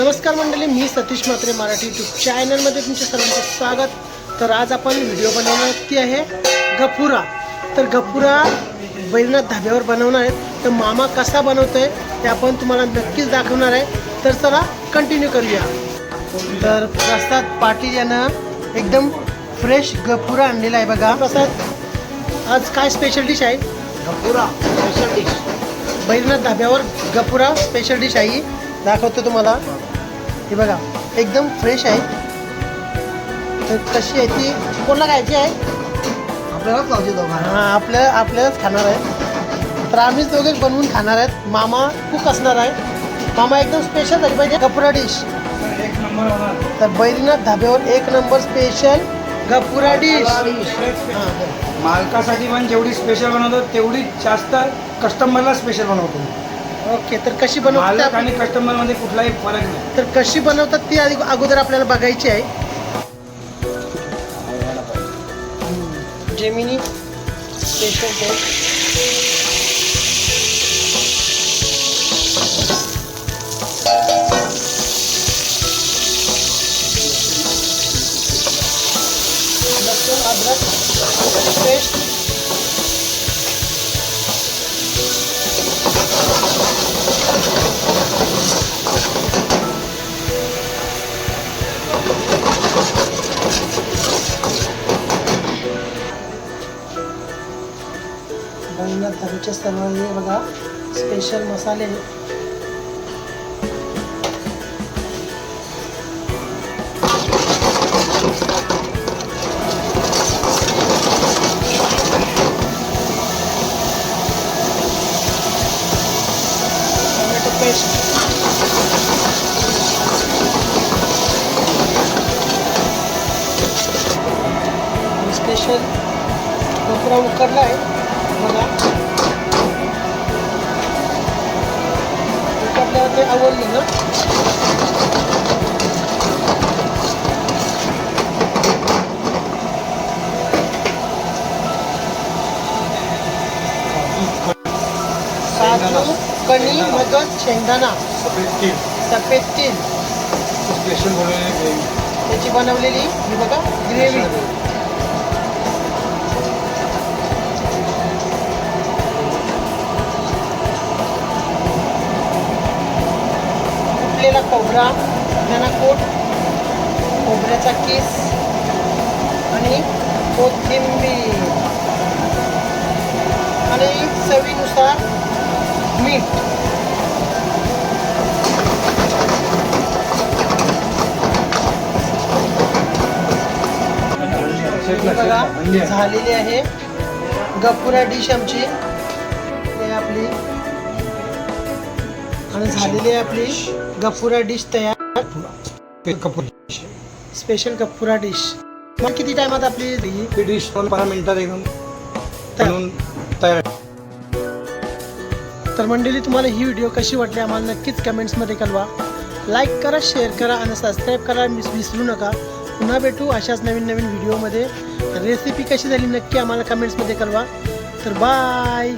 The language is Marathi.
नमस्कार मंडळी मी सतीश म्हात्रे मराठी यूट्यूब चॅनलमध्ये तुमचे सर्वांचं स्वागत. तर आज आपण व्हिडिओ बनवणार ती आहे गफुरा तर गफुरा बैलनाथ धाब्यावर बनवणार आहेत तर मामा कसा बनवतोय ते आपण तुम्हाला नक्कीच दाखवणार आहे. तर चला कंटिन्यू करूया. तर प्रसाद पाटील यानं एकदम फ्रेश गफुरा आणलेला आहे बघा. प्रसाद आज काय स्पेशल डिश आहे? गपुरा स्पेशल डिश बैलनाथ धाब्यावर गपुरा स्पेशल डिश आहे दाखवतो तुम्हाला. हे बघा एकदम फ्रेश आहे. तर कशी आहे ती? कोणाला खायची आहे? आपल्यालाच लावते दोघांना हां आपल्या आपल्यालाच खाणार आहे. तर आम्हीच दोघे बनवून खाणार आहेत. मामा कुक असणार आहे. मामा एकदम स्पेशल झाली पाहिजे. गपुरा डिश एक नंबर होणार तर बैलनाथ धाब्यावर एक नंबर स्पेशल गपुरा डिश मालकासाठी पण जेवढी स्पेशल बनवतो तेवढी जास्त कस्टमरला स्पेशल बनवतो. ओके तर कशी बनवतात मालक आणि कस्टमरमध्ये कुठलाही फरक नाही. तर कशी बनवतात ती आधी अगोदर आपल्याला बघायची आहे. जेमिनी स्पेशल केक अद्रक. बैलात धरूचे सर्व हे बघा स्पेशल मसाले टोमॅटो पेस्ट स्पेशल कोपरा उकडला आहे. ते आवडली ना काजू कणी मगज शेंगदाणा. सफेद तीळ. स्पेशल बनवलेले त्याची बनवलेली ही बघा ग्रेव्ही. खोबरा त्यांना कोट खोबऱ्याचा केस आणि कोथिंबीर. आणि चवीनुसार मीठ. बघा झालेली आहे गपुरा डिश आमची. हे आपली झालेली आहे आपली गपुरा डिश तयार. Kapoor special Gapura dish. मग किती टायमात आपली ही डिश? दोन बारा मिनिटात एकदम तयार? तर मंडळी तुम्हाला ही व्हिडिओ कशी वाटली आम्हाला नक्कीच कमेंट्समध्ये कळवा. लाईक करा शेअर करा आणि सबस्क्राईब करा मिस विसरू नका. पुन्हा भेटू अशाच नवीन नवीन व्हिडिओमध्ये रेसिपी कशी झाली नक्की आम्हाला कमेंट्समध्ये कळवा. तर बाय